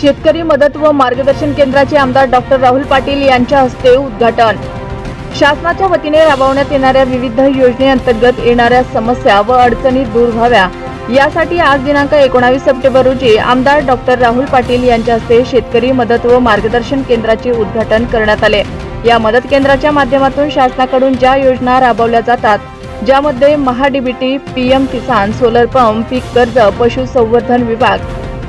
शेतकरी मदत व मार्गदर्शन केंद्राचे आमदार डॉक्टर राहुल पाटील यांच्या हस्ते उद्घाटन. शासनाच्या वतीने राबवण्यात येणाऱ्या विविध योजनेअंतर्गत येणाऱ्या समस्या व अडचणी दूर व्हाव्या. यासाठी आज दिनांक एकोणावीस सप्टेंबर रोजी आमदार डॉक्टर राहुल पाटील यांच्या हस्ते शेतकरी मदत व मार्गदर्शन केंद्राचे उद्घाटन करण्यात आले. या मदत केंद्राच्या माध्यमातून शासनाकडून ज्या योजना राबवल्या जातात ज्यामध्ये MahaDBT PM Kisan solar pump पीक कर्ज पशुसंवर्धन विभाग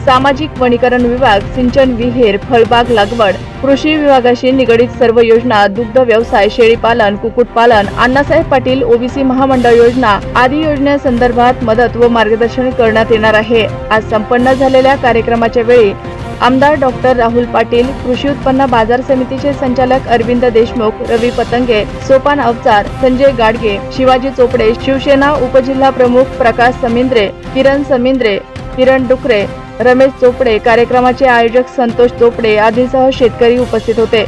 सामाजिक वनीकरण विभाग सिंचन विहीर फळबाग लागवड कृषी विभागाशी निगडीत सर्व योजना दुग्ध व्यवसाय शेळीपालन कुक्कुटपालन अण्णासाहेब पाटील ओबीसी महामंडळ योजना आदी योजनेसंदर्भात मदत व मार्गदर्शन करण्यात येणार आहे. आज संपन्न झालेल्या कार्यक्रमाच्या वेळी आमदार डॉक्टर राहुल पाटील कृषी उत्पन्न बाजार समितीचे संचालक अरविंद देशमुख रवी पतंगे सोपान अवचार संजय गाडगे शिवाजी चोपडे शिवसेना उपजिल्हा प्रमुख प्रकाश समिंद्रे किरण समिंद्रे किरण डुकरे रमेश चोपडे कार्यक्रमाचे आयोजक संतोष चोपडे आदींसह शेतकरी उपस्थित होते.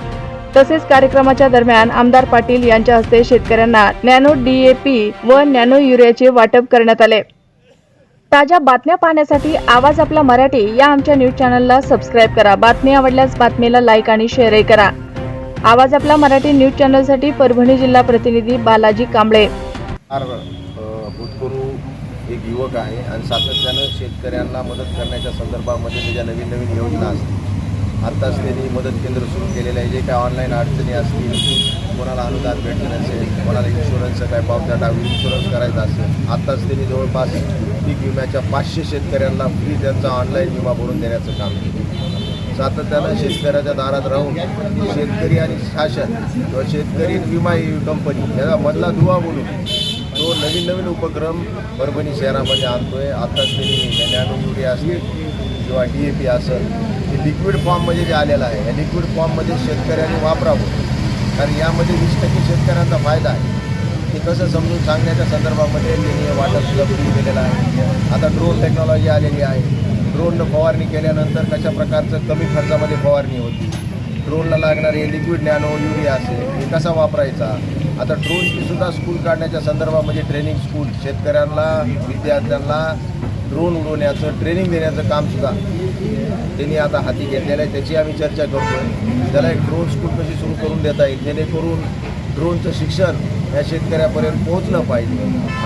तसेच कार्यक्रमाच्या दरम्यान आमदार पाटील यांच्या हस्ते शेतकऱ्यांना नॅनो डीएपी व नॅनो युरियाचे वाटप करण्यात आले. ताज्या बातम्या पाहण्यासाठी आवाज आपला मराठी या आमच्या न्यूज चॅनलला सबस्क्राईब करा. बातमी आवडल्यास बातमीला लाईक आणि शेअरही करा. आवाज आपला मराठी न्यूज चॅनलसाठी परभणी जिल्हा प्रतिनिधी बालाजी कांबळे. भूतपूर्व एक युवक आहे आणि सातत्यानं शेतकऱ्यांना मदत करण्याच्या संदर्भामध्ये त्याच्या नवीन नवीन योजना असतील आत्ताच त्यांनी मदत केंद्र सुरू केलेलं आहे. जे काय ऑनलाईन अडचणी असतील कोणाला अनुदान भेटलं नसेल कोणाला इन्शुरन्सचं काय पावत्या टाकून इन्शुरन्स करायचा असेल आत्ताच त्यांनी जवळपास पीक विम्याच्या पाचशे शेतकऱ्यांना फ्री त्यांचा ऑनलाईन विमा भरून देण्याचं काम केलं सातत्यानं शेतकऱ्याच्या दारात राहून शेतकरी आणि शासन किंवा शेतकरी विमा ही कंपनी याचा मधला दुवा बोलून तो नवीन नवीन उपक्रम परभणी शहरामध्ये आणतोय. आत्ताच त्यांनी नॅनो युरिया असेल किंवा डी ए पी असेल हे लिक्विड फॉर्ममध्ये जे आलेलं आहे या लिक्विड फॉर्ममध्ये शेतकऱ्यांनी वापरावं. कारण यामध्ये वीस टक्के शेतकऱ्यांचा फायदा आहे. ते कसं समजून सांगण्याच्या संदर्भामध्ये त्यांनी हे वाटप सुद्धा सुरू केलेलं आहे. आता ड्रोन टेक्नॉलॉजी आलेली आहे. ड्रोननं फवारणी केल्यानंतर कशा प्रकारचं कमी खर्चामध्ये फवारणी होती? ड्रोनला लागणारे लिक्विड नॅनो युरिया असेल हे कसा वापरायचा? आता ड्रोनची सुद्धा स्कूल काढण्याच्या संदर्भामध्ये ट्रेनिंग स्कूल शेतकऱ्यांना विद्यार्थ्यांना ड्रोन उडवण्याचं ट्रेनिंग देण्याचं कामसुद्धा त्यांनी आता हाती घेतलेलं आहे. त्याची आम्ही चर्चा करतोय. त्याला एक ड्रोन स्कूल कशी सुरू करून देता येईल? जेणेकरून ड्रोनचं शिक्षण या शेतकऱ्यापर्यंत पोहोचलं पाहिजे.